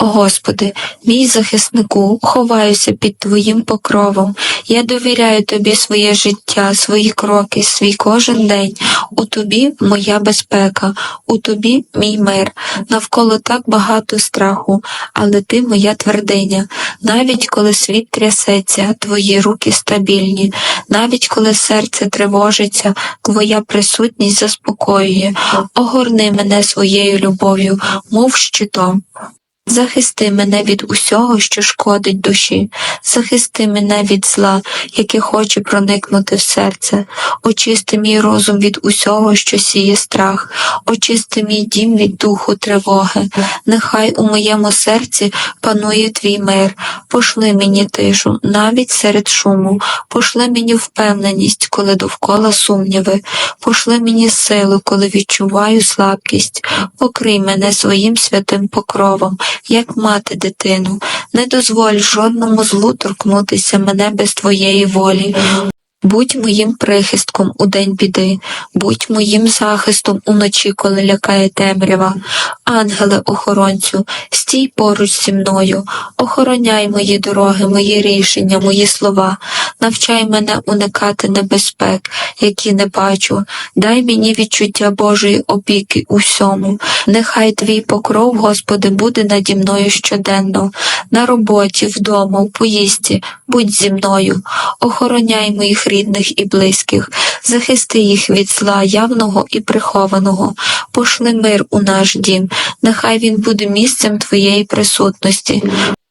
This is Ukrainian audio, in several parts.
Господи, мій захиснику, ховаюся під Твоїм покровом. Я довіряю Тобі своє життя, свої кроки, свій кожен день. У Тобі моя безпека, у Тобі мій мир. Навколо так багато страху, але Ти моя твердиня. Навіть коли світ трясеться, Твої руки стабільні, навіть коли серце тривожиться, Твоя присутність заспокоює. Огорни мене своєю любов'ю, мов щитом. Захисти мене від усього, що шкодить душі, захисти мене від зла, яке хоче проникнути в серце, очисти мій розум від усього, що сіє страх, очисти мій дім від духу тривоги, нехай у моєму серці панує твій мир, пошли мені тишу, навіть серед шуму, пошли мені впевненість, коли довкола сумніви, пошли мені силу, коли відчуваю слабкість, покрий мене своїм святим покровом як мати дитину, не дозволь жодному злу торкнутися мене без твоєї волі. Будь моїм прихистком у день біди, будь моїм захистом уночі, коли лякає темрява. Ангеле охоронцю, стій поруч зі мною, охороняй мої дороги, мої рішення, мої слова, навчай мене уникати небезпек, які не бачу, дай мені відчуття Божої опіки у всьому. Нехай твій покров, Господи, буде наді мною щоденно, на роботі, вдома, в поїздці, будь зі мною, охороняй моїх рідних і близьких, захисти їх від зла явного і прихованого, пошли мир у наш дім, нехай він буде місцем Твоєї присутності.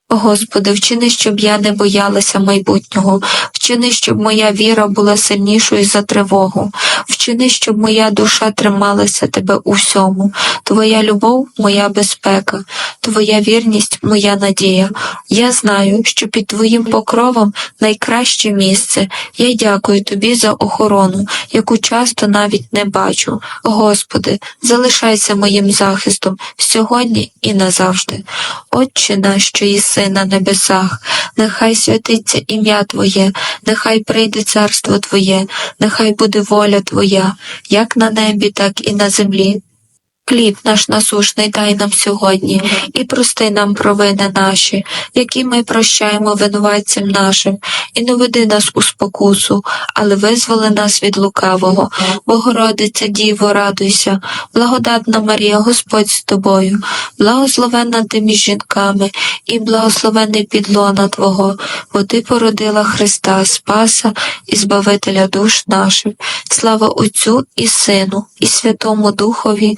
Господи, вчини, щоб я не боялася майбутнього, вчини, щоб моя віра була сильнішою за тривогу, вчини, щоб моя душа трималася Тебе у всьому, Твоя любов моя безпека, Твоя вірність моя надія. Я знаю, що під Твоїм покровом найкраще місце. Я дякую Тобі за охорону, яку часто навіть не бачу. Господи, залишайся моїм захистом сьогодні і назавжди. Отче наш, що єси на небесах, нехай святиться ім'я Твоє, нехай прийде царство Твоє, нехай буде воля Твоя, як на небі, так і на землі. Хліб наш насушний дай нам сьогодні, і прости нам провини наші, які ми прощаємо винуватцям нашим, і не веди нас у спокусу, але визволи нас від лукавого. Богородиця Діво, радуйся, благодатна Марія, Господь з тобою, благословенна ти між жінками, і благословений підлона Твого, бо Ти породила Христа, Спаса і Збавителя душ наших. Слава Отцю і Сину, і Святому Духові,